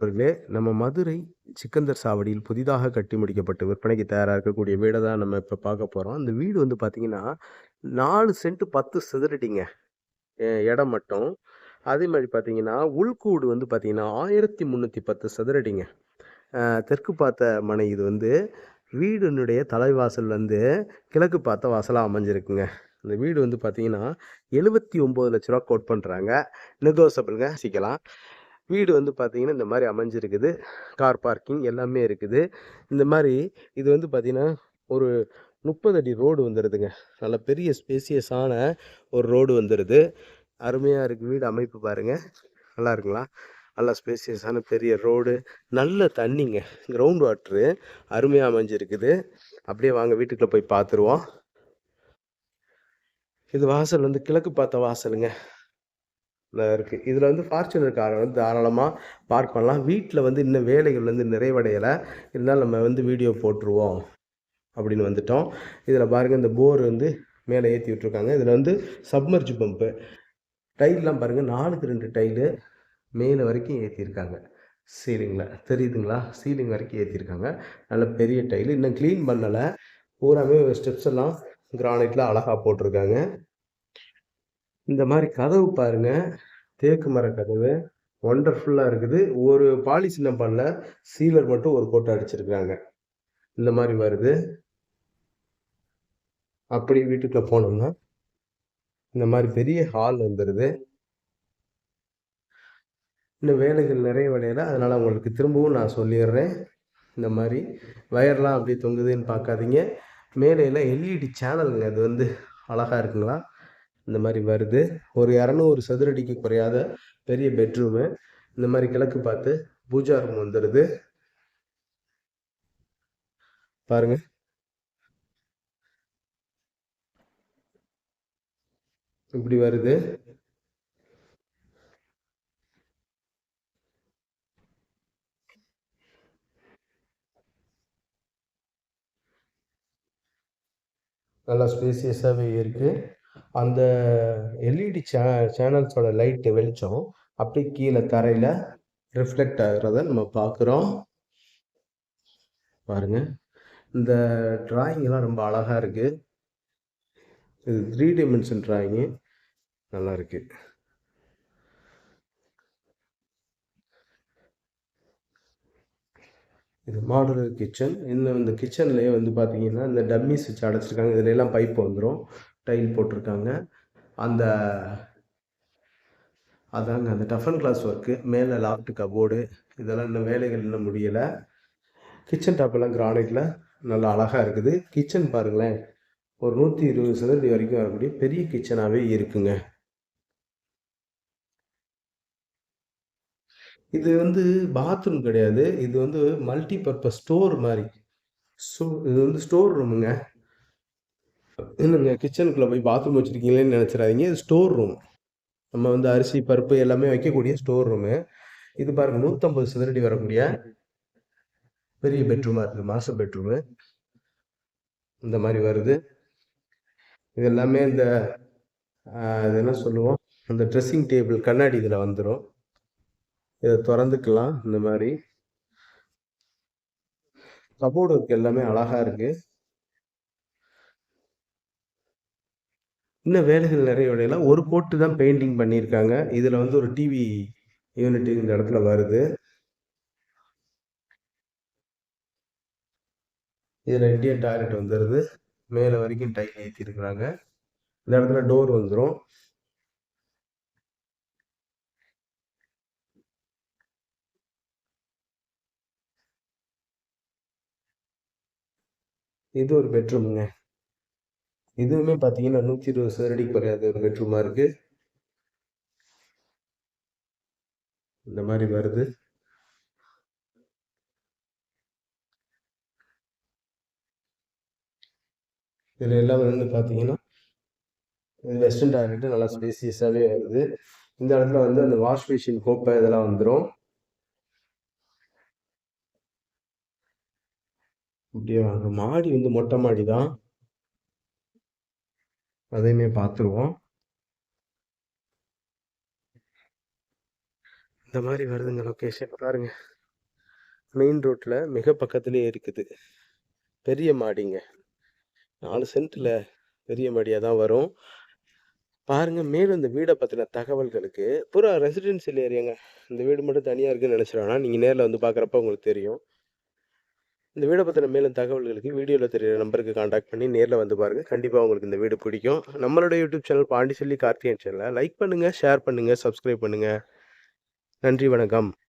நண்பர்களே நம்ம மதுரை சிக்கந்தர் சாவடியில் புதிதாக கட்டி முடிக்கப்பட்டு விற்பனைக்கு தயாராக இருக்கக்கூடிய வீடை தான் நம்ம இப்போ பார்க்க போகிறோம் அந்த வீடு வந்து பார்த்தீங்கன்னா நாலு சென்ட் பத்து சதுரடிங்க. இடம் மட்டும். அதே மாதிரி பார்த்தீங்கன்னா உள்கூடு வந்து பார்த்தீங்கன்னா ஆயிரத்தி முந்நூற்றி பத்து சதுரடிங்க. தெற்கு பார்த்த மனை இது வந்து வீடினுடைய தலைவாசல் வந்து கிழக்கு பார்த்த வாசலாக அமைஞ்சிருக்குங்க. இந்த வீடு வந்து பார்த்தீங்கன்னா எழுபத்தி ஒம்பது லட்ச ரூபா கோட் பண்ணுறாங்க நெகோசபிளுங்க சிக்கலாம் வீடு வந்து பார்த்தீங்கன்னா இந்த மாதிரி அமைஞ்சிருக்குது. கார் பார்க்கிங் எல்லாமே இருக்குது. இந்த மாதிரி இது வந்து பார்த்திங்கன்னா ஒரு முப்பது அடி ரோடு வந்துடுதுங்க நல்ல பெரிய ஸ்பேசியஸான ஒரு ரோடு வந்துடுது அருமையாக இருக்குது வீடு அமைப்பு பாருங்கள் நல்லா இருக்குங்களா? நல்லா ஸ்பேசியஸான பெரிய ரோடு. நல்ல தண்ணிங்க. கிரவுண்ட் வாட்ரு அருமையாக அமைஞ்சிருக்குது. அப்படியே வாங்க வீட்டுக்குள்ளே போய் பார்த்துருவோம் இது வாசல் வந்து கிழக்கு பார்த்த வாசலுங்க. இருக்குது இதில் வந்து ஃபார்ச்சுனர் காரை வந்து தாராளமாக பார்க் பண்ணலாம். வீட்டில் வந்து இன்னும் வேலைகள் வந்து நிறைவடையலை. இருந்தாலும் நம்ம வந்து வீடியோ போட்டுருவோம் அப்படின்னு வந்துட்டோம். இதில் பாருங்கள் இந்த போர் வந்து மேலே ஏற்றி விட்ருக்காங்க இதில் வந்து சப்மர்ஜ் பம்பு டைல்லாம் பாருங்கள் நாலுக்கு ரெண்டு டைலு மேலே வரைக்கும் ஏற்றிருக்காங்க சீலிங்கில் தெரியுதுங்களா? சீலிங் வரைக்கும் ஏற்றிருக்காங்க நல்ல பெரிய டைலு இன்னும் க்ளீன் பண்ணலை. பூராமே ஸ்டெப்ஸ் எல்லாம் கிரானைட்டில் அழகாக போட்டிருக்காங்க. இந்த மாதிரி கதவு பாருங்க. தேக்கு மர கதவு. ஒண்டர்ஃபுல்லாக இருக்குது. ஒரு பாலிஷ் இன்னும் பண்ணல. சீலர் மட்டும் ஒரு கோட்டை அடிச்சிருக்காங்க. இந்த மாதிரி வருது. அப்படி வீட்டுக்குள்ள போனோம்னா இந்த மாதிரி பெரிய ஹால் வந்துடுது இன்னும் வேலைகள் நிறைவடையலை. அதனால் உங்களுக்கு திரும்பவும் நான் சொல்லிடுறேன். இந்த மாதிரி வயர்லாம் அப்படியே தொங்குதுன்னு பார்க்காதீங்க. மேலையில் எல்இடி சேனலுங்க அது வந்து அழகாக இருக்குங்களா? இந்த மாதிரி வருது. ஒரு இரநூறு சதுரடிக்கு குறையாத பெரிய பெட்ரூமு இந்த மாதிரி கிழக்கு பார்த்து பூஜா ரூம் வந்துடுது பாருங்க. இப்படி வருது. நல்லா ஸ்பேசியஸாகவே இருக்குது அந்த எல்இடி சே சேனல்ஸோட லைட்டு வெளிச்சம் அப்படியே கீழே தரையில் ரிஃப்ளெக்ட் ஆகிறத நம்ம பார்க்குறோம். பாருங்க. இந்த டிராயிங்கெல்லாம் ரொம்ப அழகாக இருக்குது இது த்ரீ டைமென்ஷன் டிராயிங்கு நல்லா இருக்கு. இது மாடுலர் கிச்சன் இந்த இந்த கிச்சன்லேயே வந்து பார்த்தீங்கன்னா இந்த டம்மிஸ் வச்சு அடைச்சிருக்காங்க. இதுல எல்லாம் பைப் வந்துடும் டைல் போட்டிருக்காங்க. அந்த அதாங்க அந்த டஃபன் கிளாஸ் ஒர்க்கு மேலே லாஃப்ட் கபோர்டு இதெல்லாம் இன்னும் வேலைகள் இன்னும் முடியலை. கிச்சன் டாப்பெல்லாம் கிரானைட்டில் நல்லா அழகாக இருக்குது. கிச்சன் பாருங்களேன் ஒரு நூற்றி இருபது சதுரடி வரைக்கும் வரக்கூடிய பெரிய கிச்சனாகவே இருக்குங்க. இது வந்து பாத்ரூம் கிடையாது. இது வந்து மல்டி பர்பஸ் ஸ்டோர் மாதிரி. ஸோ இது வந்து ஸ்டோர் ரூமுங்க இல்லைங்க கிச்சனுக்குள்ளே போய் பாத்ரூம் வச்சுருக்கீங்களேன்னு நினச்சிடாதீங்க. இது ஸ்டோர் ரூம் நம்ம வந்து அரிசி பருப்பு எல்லாமே வைக்கக்கூடிய ஸ்டோர் ரூமு இது பாருங்க நூற்றம்பது சதுரடி வரக்கூடிய பெரிய பெட்ரூமாக இருக்குது மாஸ்டர் பெட்ரூமு இந்த மாதிரி வருது. இது எல்லாமே இந்த இது என்ன சொல்லுவோம்? அந்த ட்ரெஸ்ஸிங் டேபிள் கண்ணாடி இதில் வந்துடும் இதை திறந்துக்கலாம் இந்த மாதிரி. கபோர்டு இருக்கு எல்லாமே அழகாக இருக்குது இன்னும் வேலைகள் நிறைய வேலையில ஒரு கோட்டு தான் பெயிண்டிங் பண்ணியிருக்காங்க. இதில் வந்து ஒரு டிவி யூனிட் இந்த இடத்துல வருது. இதில் இந்தியன் டாய்லெட் வந்துடுது மேலே வரைக்கும் டைல் ஏற்றிருக்கிறாங்க இந்த இடத்துல டோர் வந்துடும் இது ஒரு பெட்ரூமுங்க இதுவுமே பார்த்தீங்கன்னா நூற்றி இருபது சதுரடி குறையாத ஒரு பெட்ரூமாக இருக்கு. இந்த மாதிரி வருது. இதில் எல்லாம் வந்து பார்த்தீங்கன்னா வெஸ்டர்ன் டாய்லெட்டு நல்லா ஸ்பேசியஸாகவே வருது. இந்த இடத்துல வந்து அந்த வாஷ் மிஷின் கோப்பை இதெல்லாம் வந்துடும் அப்படியே வாங்க மாடி வந்து மொட்டை மாடி தான் அதையுமே பார்த்துருவோம். இந்த மாதிரி வருதுங்க லொக்கேஷன் பாருங்க. மெயின் ரோட்டில் மிக பக்கத்துலேயே இருக்குது. பெரிய மாடிங்க. நாலு சென்ட்டில் பெரிய மாடியாக தான் வரும். பாருங்கள் மேலும் இந்த வீடை பற்றின தகவல்களுக்கு பூரா ரெசிடென்சியல் ஏரியாங்க இந்த வீடு மட்டும் தனியாக இருக்குன்னு நினச்சிடானா நீங்கள் நேரில் வந்து பார்க்குறப்ப உங்களுக்கு தெரியும். இந்த வீடை பற்றின மேலும் தகவல்களுக்கு வீடியோவில் தெரியிற நம்பருக்கு காண்டாக்ட் பண்ணி நேரில் வந்து பாருங்கள் கண்டிப்பாக உங்களுக்கு இந்த வீடு பிடிக்கும். நம்மளோட யூடியூப் சேனல் பாண்டிச்செல்லி கார்த்திகேயன் சேனலை லைக் பண்ணுங்கள் ஷேர் பண்ணுங்கள் சப்ஸ்கிரைப் பண்ணுங்கள் நன்றி வணக்கம்.